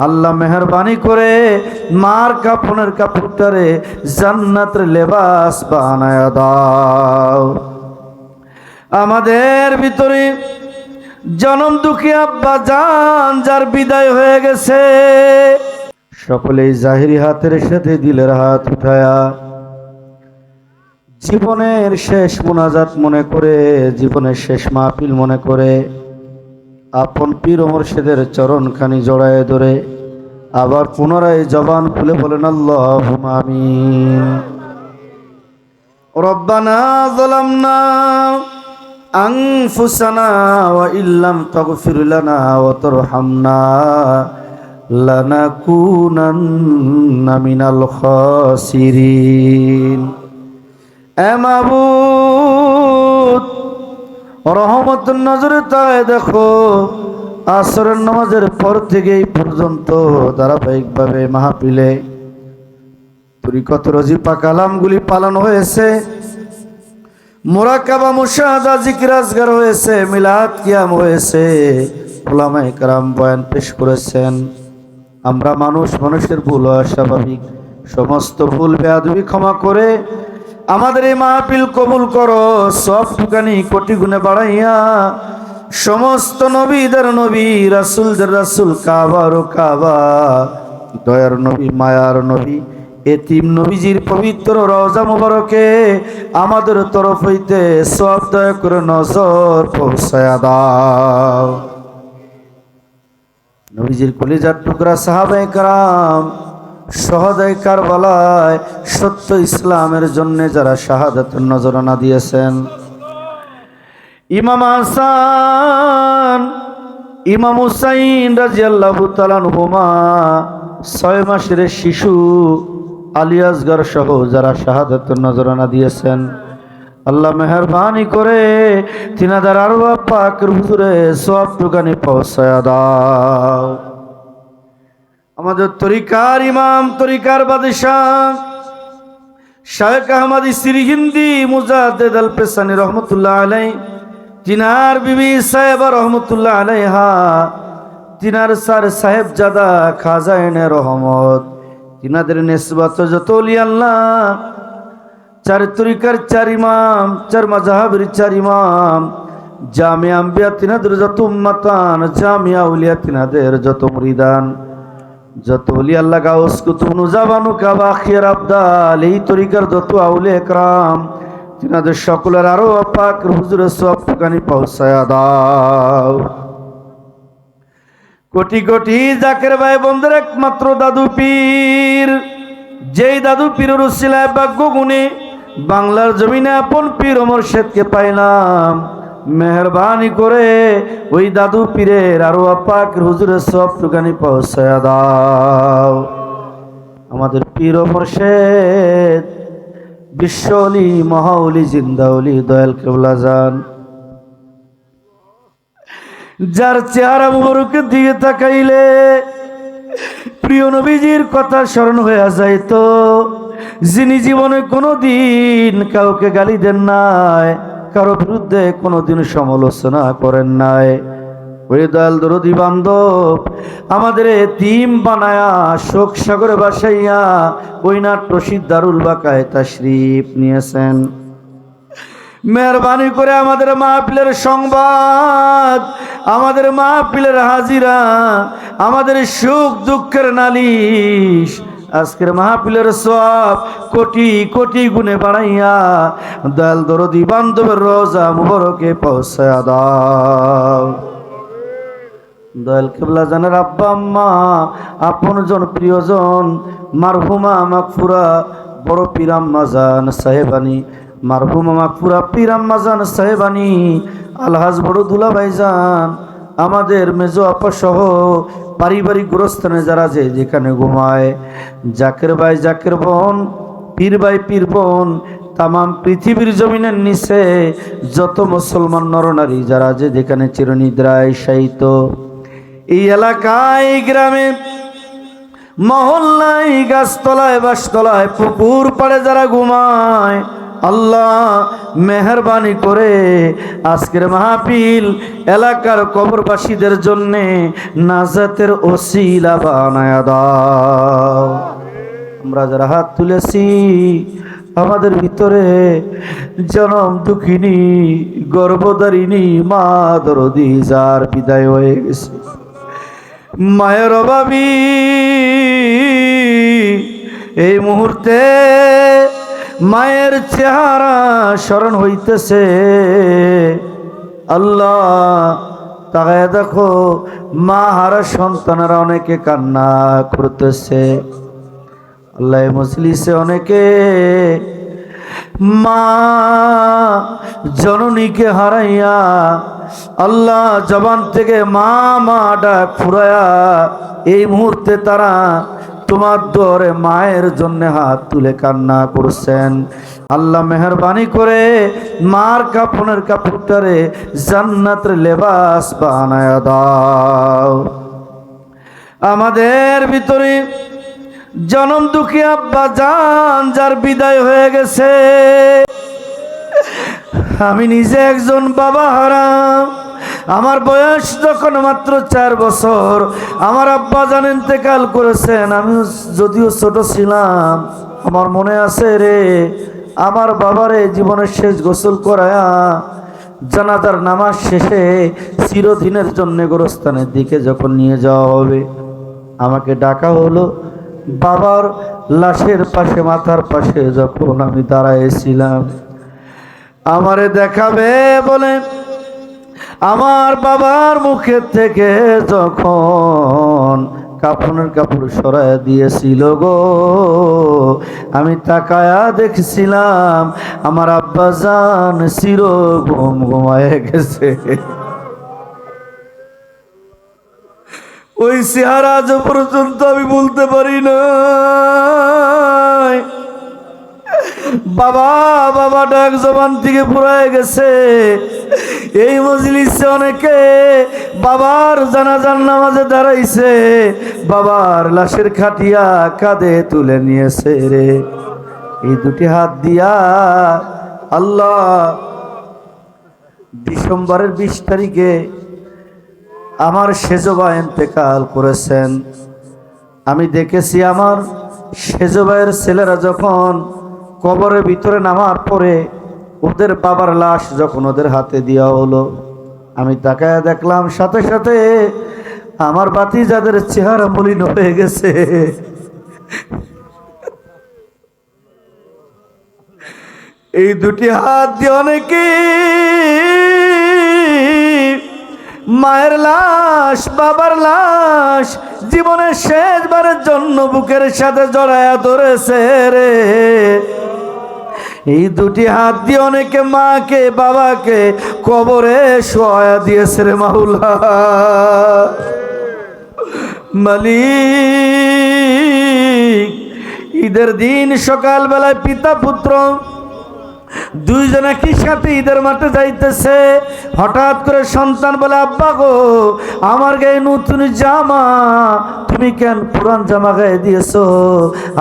আল্লাহ মেহরবানি করে মার কাপনের কাপড়টারে জান্নাতের লেবাস বানায় দাও। আমাদের ভিতরে জনম দুঃখী আব্বা জান যার বিদায় হয়ে গেছে। সকলেই জাহিরি হাতের সাথে দিলের হাত উঠায়া জীবনের শেষ মোনাজাত মনে করে, জীবনের শেষ মাহফিল মনে করে আপন পীর মোর্শেদের চরণখানি জড়ায় ধরে আবার পুনরায় জবান খুলে বলেন আল্লাহ আমিন রব্বানা ظلمنا أنفسنا وإن لم تغفر لنا وترحمنا لنكونن من الخاسرين এ মাবুদ রহমতের নজরে তাই দেখো, আসরের নামাজের পর থেকে এই পর্যন্ত ধারাবাহিকভাবে মাহফিলে তরিকত রজিপা কালামগুলি পালন হয়েছে। মোরাকাবা, মুশাহাদা জিকির আজগার হয়েছে, মিলাদ কিয়াম হয়েছে। ওলামায়ে কারাম বয়ান পেশ করেছেন। আমরা মানুষ, মানুষের ভুল হওয়া স্বাভাবিক। সমস্ত ভুল, বেয়াদবি ক্ষমা করে আমাদের এই মাহফিল কবুল করো সব টুকানি কোটি গুণে বাড়াইয়া সমস্ত নবীদের নবী, রাসুলদের রাসুল, কাবার ও কাবা, দয়ার নবী, মায়ার নবী, এতিম নবীজির পবিত্র রওজা মুবারকে আমাদের তরফ হইতে সব দয়া করে নজর পৌঁছায়া দাও। নবীজির কলিজার টুকরা সাহাবাই কারাম সহদায় কারবালায় সত্য ইসলামের জন্য যারা শাহাদাতের নজরানা দিয়েছেন। ইমাম হাসান, ইমাম হুসাইন রাজি আল্লাহ হুমা ছয় মাসের শিশু আলিয়াসগর সহ যারা শাহাদাতের নজরানা দিয়েছেন। আল্লাহ মেহরবানি করে তিনাদার আরও পাকের হুজুরে সব টুকানি পৌঁছায়া দাও। আমাদের তরিকার ইমাম, তরিকার বাদশাহ শাহেক আহমদ শ্রী হিন্দি মুজাদ্দেদ আল পেসানি রহমতুল্লাহ আলাই তিনার বিবি সাহেব রহমতুল্লাহ আলাইহা, তিনার সার সাহেব জাদা খাজাইনে রহমত। তিনাদের নেসবত যত আল্লাহ, চার তরিকার চার ইমাম, চার মাজাহাবের চার ইমাম জামিয়া আম্বিয়া তিনাদের যত উম্মাতান জামিয়া উলিয়া তিনাদের যত মুরিদান। যত অলি আল্লাহ গাউস কুতুব নুজাবানু কাবা খিয়ার আবদাল, এই তরিকার যত আউলে একরাম, তিনাদের সকলের আরও অপাক হুজুরের সব টুকানি পৌঁছায়া দাও। কোটি কোটি জাকের ভাই বন্ধুর একমাত্র দাদু পীর, যেই দাদু পীরের উসিলায় ভাগ্য গুণে বাংলার জমিনে আপন পীর অমর শেদকে পাইলাম। মেহরবানি করে ওই দাদু পীরের আরও আপাক হুজুরের সব টুকানি পৌঁছায়া দাও। আমাদের পীর অমর শেদ বিশ্বলি মহাউলি জিন্দাউলি দয়াল কেবলা যান যার চেহারা মুবারকের দিকে তাকাইলে প্রিয় নবীজির কথা স্মরণ হয়ে যাইত, যিনি জীবনে কোনো দিন কাউকে গালি দেন নাই। কারও বিরুদ্ধে কোনোদিন সমালোচনা করেন নাই। ওই দয়াল দরদি বান্ধব, আমাদের তিম বানায়া, শোক সাগরে বাসাইয়া ওই নাট্য সিদ্ধারুল বাকায় তাশরিফ নিয়েছেন। মেহরবানি করে আমাদের মাহফিলের সংবাদ, আমাদের মাহফিলের হাজিরা, আমাদের সুখ দুঃখের নালিশ আজকের মাহফিলের সব কোটি কোটি গুণে বাড়াইয়া দয়াল দরদি বান্ধবের রোজা মুবরকে পৌঁছায়া দাও। দয়াল কেবলা জানের আব্বা, আম্মা, আপনজন, প্রিয়জন, মারহুমা মাকফুরা বড় পিরাম্মা জান সাহেবানি, মারহুমা মাকফুরা পিরাম্মা জান সাহেবানি, আলহাজ বড় দুলা ভাইজান আমাদের মেজো আপা সহ পারিবারিক গোরস্থানে যারা যে যেখানে ঘুমায়, জাকের ভাই, জাকের বোন, পীর ভাই, পীর বোন, তামাম পৃথিবীর জমিনের নিচে যত মুসলমান নরনারী যারা যে যেখানে চিরনিদ্রায় শায়িত। এই এলাকায় গ্রামে মহল্লায়, গাছতলায়, বাসতলায়, পুকুর পাড়ে যারা ঘুমায় আল্লাহ মেহরবানি করে আজকের মাহফিল এলাকার কবরবাসীদের জন্যে নাজাতের ওসিলা বানায়া দাও। আমরা যারা হাত তুলেছি, আমাদের ভিতরে জনম দুঃখিনী, গর্ভধারিণী মা দরদি যার বিদায় হয়ে গেছে। মায়ের অভাবী, এই মুহূর্তে মায়ের চেহারা স্মরণ হইতেছে। আল্লাহ, তাকায় দেখো, মা হারা সন্তানেরা অনেকে কান্না করতেছে। আল্লাহ মজলিসে অনেকে মা জননীকে হারাইয়া আল্লাহ জবান থেকে মা মা ডাক ফুরায়া এই মুহূর্তে তারা তোমার দরে মায়ের জন্য হাত তুলে কান্না করছেন। আল্লাহ মেহরবানি করে মার কাপনের কাপড়টারে জান্নাতের লেবাস বানায় দাও। আমাদের ভিতরে জনম দুঃখী আব্বা জান যার বিদায় হয়ে গেছে। আমি নিজে একজন বাবা হারাম। আমার বয়স যখন মাত্র চার বছর, আমার আব্বা জান ইন্তেকাল করেছেন আমি যদিও ছোট ছিলাম, আমার মনে আছে রে, আমার বাবারে জীবনের শেষ গোসল করায়া জানাজার নামাজ শেষে চিরদিনের জন্য গোরস্থানের দিকে যখন নিয়ে যাওয়া হবে, আমাকে ডাকা হলো। বাবার লাশের পাশে, মাথার পাশে যখন আমি দাঁড়াইছিলাম, আমারে দেখাবে বলে আমার বাবার মুখের থেকে যখন কাপড়ের কাপড় সরাই দিয়েছিল গো, আমি তাকায়া দেখছিলাম আমার আব্বা জান চির ঘুম ঘুমায় গেছে। ওই চেহারা আজ পর্যন্ত আমি বলতে পারি না বাবা বাবা ডাক জবান থেকে পুরায় গেছে। এই মজলিসে অনেকে বাবার জানাজান নামাজে দাঁড়াইছে, বাবার লাশের খাটিয়া কাঁধে তুলে নিয়েছে রে। এই দুটি হাত দিয়া আল্লাহ ডিসেম্বরের বিশ তারিখে আমার সেজবা এতেকাল করেছেন। আমি দেখেছি আমার সেজবাইয়ের ছেলেরা যখন কবরের ভিতরে নামার পরে ওদের বাবার লাশ যখন ওদের হাতে দেওয়া হলো, আমি তাকায় দেখলাম, সাথে সাথে আমার বাতি যাদের চেহারা মলিন হয়ে গেছে। এই দুটি হাত দিয়ে অনেকে মায়ের লাশ, বাবার লাশ, জীবনের শেষবারের জন্য বুকের সাথে জড়ায়া ধরেছে রে। এই দুটি হাত দিয়ে অনেকে মাকে, বাবাকে কবরে শোয়া দিয়েছে রে মাহুলা মালিক, ঈদের দিন সকালবেলায় পিতা পুত্র দুইজনে কি সাথে ঈদের মাঠে যাইতেছে? হঠাৎ করে সন্তান বলে, আব্বা গো, আমার গায়ে নতুন জামা। তুমি কেন পুরান জামা গায়ে দিয়েছ?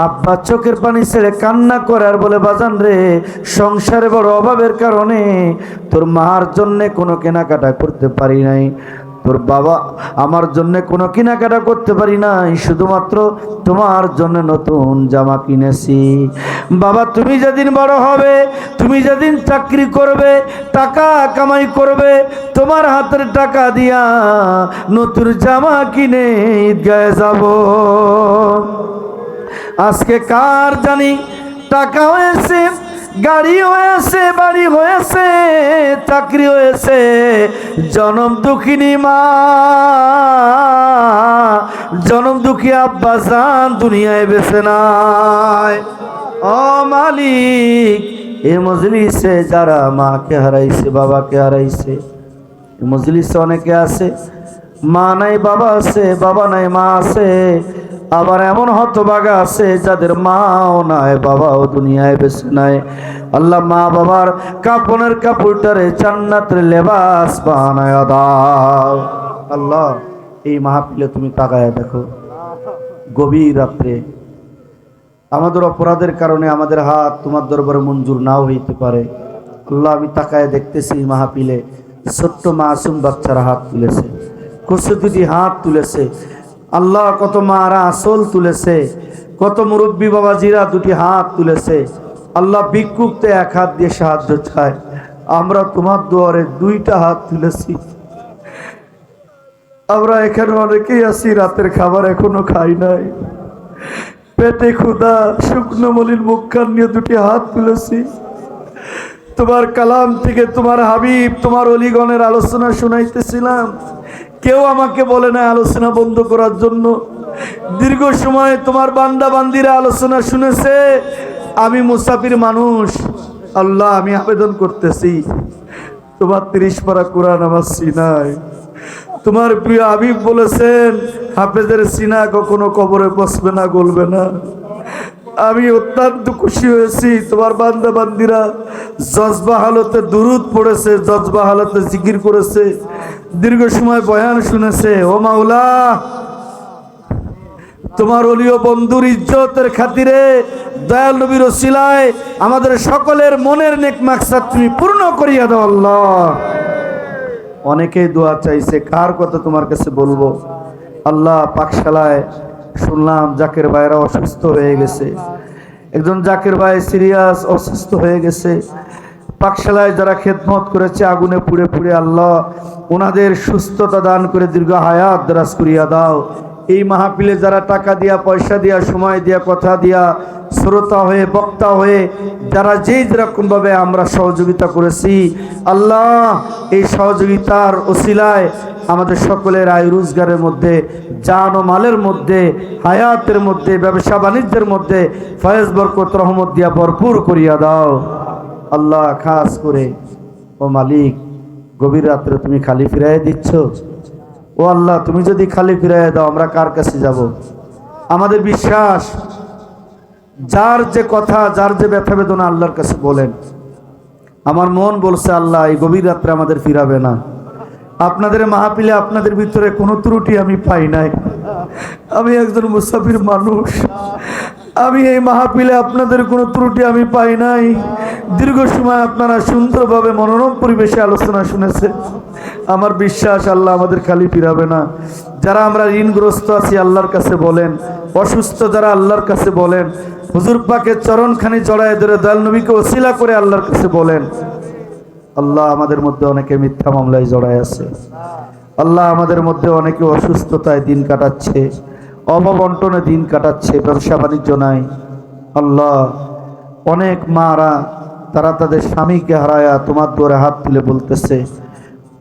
আব্বা চোখের পানি ছেড়ে কান্না করে আর বলে, বাজান রে, সংসারে বড় অভাবের কারণে তোর মার জন্যে কোনো কেনাকাটা করতে পারি নাই। তোর বাবা আমার জন্য কোনো কেনাকাটা করতে পারি নাই, শুধুমাত্র তোমার জন্য নতুন জামা কিনেছি। বাবা, তুমি যেদিন বড় হবে, তুমি যেদিন চাকরি করবে, টাকা কামাই করবে, তোমার হাতের টাকা দিয়া নতুন জামা কিনে ঈদগায় যাব। আজকে কার জানি টাকা হয়েছে? গাড়ি হয়েছে, বাড়ি হয়েছে, চাকরি হয়েছে, জনম দুঃখিনী মা। জনম দুঃখী আব্বা জান দুনিয়ায় বেছে নাই। ও মালিক, এ মজলিসে যারা মাকে হারাইছে, বাবাকে হারাইছে, এ মজলিসে অনেকে আছে, মা নাই, বাবা আছে, বাবা নাই, মা আছে আবার এমন হতবাগা আছে যাদের মাও নাই, বাবাও দুনিয়ায় বেছে নাই। আল্লাহ মা বাবার কাপনের কাপড়টারে জান্নাতের লেবাস বানায় দাও। আল্লাহ, এই মাহফিলে তুমি তাকায় দেখো। গভীর রাত্রে আমাদের অপরাধের কারণে আমাদের হাত তোমার দরবারে মঞ্জুর নাও হইতে পারে। আল্লাহ, আমি তাকায় দেখতেছি এই মাহফিলে ছোট্ট মাসুম বাচ্চারা হাত তুলেছে কচু দুটি হাত তুলেছে আল্লাহ কত মারা আসল তুলেছে, কত মুরব্বী বাবাজিরা দুটি হাত তুলেছে। আল্লাহ ভিক্ষুকতে এক হাত দিয়ে সাহায্য চায়। আমরা তোমার দুয়ারে দুইটা হাত তুলেছি। আমরা এখানে অনেকেই আছি, রাতের খাবার এখনও খাই নাই। পেটে ক্ষুদা শুকনো মলির মুখখান নিয়ে দুটি হাত তুলেছি। তোমার কালাম থেকে তোমার হাবিব, তোমার অলিগণের আলোচনা শুনাইতেছিলাম। কেউ আমাকে বলে না আলোচনা বন্ধ করার জন্য। দীর্ঘ সময় তোমার বান্দা বান্দিরা আলোচনা শুনেছে, আমি মুসাফির মানুষ। আল্লাহ, আমি আবেদন করতেছি, তোমার তিরিশ পারা কোরআন আমার সিনায়। তোমার প্রিয় হাবিব বলেছেন, হাফেজের সিনা কখনো কবরে বসবে না, গলবে না। আমি অত্যন্ত খুশি হয়েছি। তোমার বান্দা বান্দিরা জজবা হালতে দুরুদ পড়েছে, জজবা হালতে জিকির করেছে, দীর্ঘ সময় বয়ান শুনেছে। ও মাওলা, তোমার অলিও বন্ধুর ইজ্জতের খাতিরে দয়াল নবীর ওসিলায় আমাদের সকলের মনের নেক মাকসাদ তুমি পূর্ণ করিয়া দাও আল্লাহ। অনেকেই দোয়া চাইছে, কার কথা তোমার কাছে বলব? আল্লাহ পাকশালায় শুনলাম জাকের ভাইরা অসুস্থ হয়ে গেছে। একজন জাকের ভাই সিরিয়াস, অসুস্থ হয়ে গেছে। পাকশালায় যারা খেদমত করেছে, আগুনে পুড়ে পুড়ে আল্লাহ ওনাদের সুস্থতা দান করে দীর্ঘ হায়াত দ্রাস করিয়া দাও। এই মাহফিলে যারা টাকা দিয়া, পয়সা দিয়া, সময় দিয়া, কথা দিয়া, শ্রোতা হয়ে, বক্তা হয়ে, যারা যেই যেরকমভাবে আমরা সহযোগিতা করেছি, আল্লাহ এই সহযোগিতার ওসিলায় আমাদের সকলের আয় রোজগারের মধ্যে, জান ও মালের মধ্যে, হায়াতের মধ্যে, ব্যবসা বাণিজ্যের মধ্যে, ফয়েজ বরকত, রহমত দিয়া ভরপুর করিয়া দাও। আল্লাহ খাস করে, ও মালিক, গভীর রাত্রে তুমি খালি ফিরাই দিচ্ছ? ও আল্লাহ, তুমি যদি খালি ফিরাই দাও, আমরা কার কাছে যাব? আমাদের বিশ্বাস, যার যে কথা, যার যে ব্যথা বেদনা আল্লাহর কাছে বলেন। আমার মন বলছে, আল্লাহ, এই গভীর রাত্রে আমাদের ফিরাবে না। আপনাদের মাহফিলে আপনাদের ভিতরে কোনো ত্রুটি আমি পাই নাই। আমি একজন মুসাফির মানুষ। আমি এই মাহফিলে আপনাদের কোনো ত্রুটি আমি পাই নাই। দীর্ঘ সময় আপনারা সুন্দরভাবে মনোরম পরিবেশে আলোচনা শুনেছে আমার বিশ্বাস, আল্লাহ আমাদের খালি ফিরাবে না। যারা আমরা ঋণগ্রস্ত আছি, আল্লাহর কাছে বলেন। অসুস্থ যারা আল্লাহর কাছে বলেন। হুজুর পাকে চরণখানি জড়ায় ধরে দয়াল নবীকে ওসিলা করে আল্লাহর কাছে বলেন। আল্লাহ আমাদের মধ্যে অনেকে মিথ্যা মামলায় জড়ায় আছে। আল্লাহ আমাদের মধ্যে অনেকে অসুস্থতায় দিন কাটাচ্ছে। অববন্টনে দিন কাটাচ্ছে, ব্যবসা বাণিজ্য নাই। আল্লাহ, অনেক মারা তারা তাদের স্বামীকে হারায়া তোমার দুয়ারে হাত তুলে বলতেছে,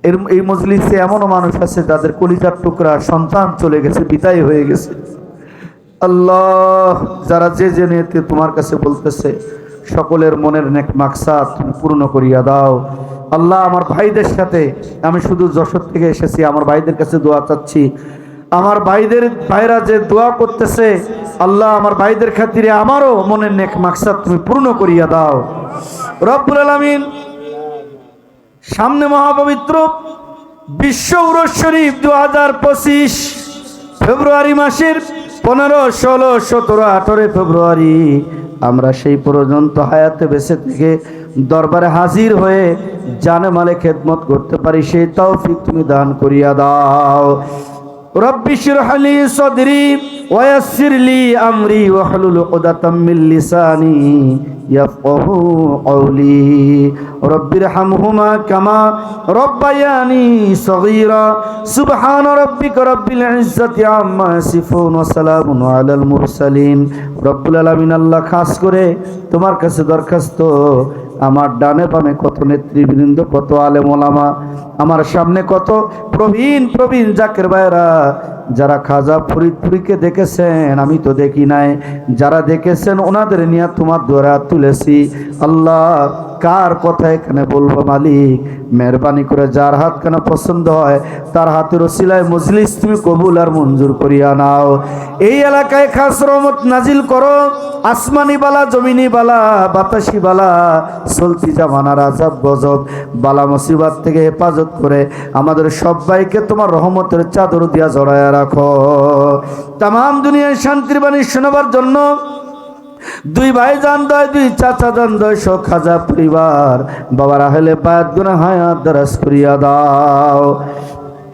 এর, এই মজলিসে এমনও মানুষ আছে যাদের কলিজার টুকরা সন্তান চলে গেছে, বিদায় হয়ে গেছে। আল্লাহ, যারা যে যে নিয়েতে তোমার কাছে বলতেছে, সকলের মনের নেক তুমি পূর্ণ করিয়া দাও। আল্লাহ, আমার ভাইদের সাথে আমি শুধু যশোর থেকে এসেছি, আমার ভাইদের কাছে দোয়া চাচ্ছি। আমার ভাইদের ভাইরা যে দোয়া করতেছে, আল্লাহ আমার ভাইদের খাতিরে আমারও মনের নেক মাকসাদ তুমি পূর্ণ করিয়া দাও। রব্বুল আলামিন সামনে মহাপবিত্র বিশ্ব উরস শরীফ দু হাজার পঁচিশ ফেব্রুয়ারি মাসের পনেরো, ষোলো, সতেরো, আঠেরো ফেব্রুয়ারি আমরা সেই পর্যন্ত হায়াতে বেঁচে থেকে দরবারে হাজির হয়ে জানে মালে খেদমত করতে পারি, সেই তৌফিক তুমি দান করিয়া দাও। রব্বিশিরহলি সদরি ওয়াসিরলি আমরি ওয়াহলুল উকদাতাম মিন লিসানি ইয়াফকাহু কওলি। রব্বিরহামহুমা কামা রব্বায়ানি সগীরা। সুবহান রাব্বিকা রব্বিল ইজ্জাতি আম্মা ইয়াসিফুন ওয়া সালামুন আলাল মুরসালিন। রব্বুল আলামিন আল্লাহ খাস করে তোমার কাছে দরখাস্ত আমার ডানে বামে কত নেতৃবৃন্দ, কত আলেম ওলামা, আমার সামনে কত প্রবীণ প্রবীণ জাকের ভাইরা যারা খাজা ফরিদপুরিকে দেখেছেন, আমি তো দেখি নাই, যারা দেখেছেন, ওনাদের নিয়ে তোমার দ্বারা তুলেছি। আল্লাহ কার কথা এখানে বলব মালিক? মেহরবানি করে যার হাত কেন পছন্দ হয়, তার হাতের ওসিলায় মজলিস তুমি কবুল আর মঞ্জুর করিয়া নাও। এই এলাকায় খাস রহমত নাজিল করো। আসমানি বালা জমিনি বালা বাতাসি বালা চলতি জামানার আজাব, গজব। বালা মুসিবাত থেকে হেফাজত করে আমাদের সবাইকে তোমার রহমতের চাদর দিয়া জড়ায় রাখো। তাম দুনিয়ায় শান্তির বাণী শোনাবার জন্য দুই ভাই জান দয়, দুই চাচা জান দয়, সব খাজা পরিবার। বাবার আহলে বায়াত গুনা হায়াত দরাজ করিয়া দাও।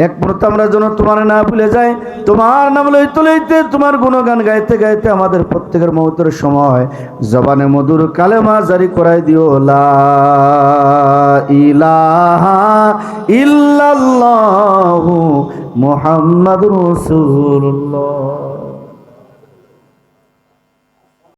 এক মুহূর্তে আমরা যেন তোমার না ভুলে যাই, তোমার নাম লইতে লইতে তোমার গুণগান গাইতে গাইতে আমাদের প্রত্যেকের মুহূর্তের সময় জবানে মধুর কালেমা জারি করাই দিও। লা ইলাহা ইল্লাল্লাহু মুহাম্মাদুর রাসূলুল্লাহ।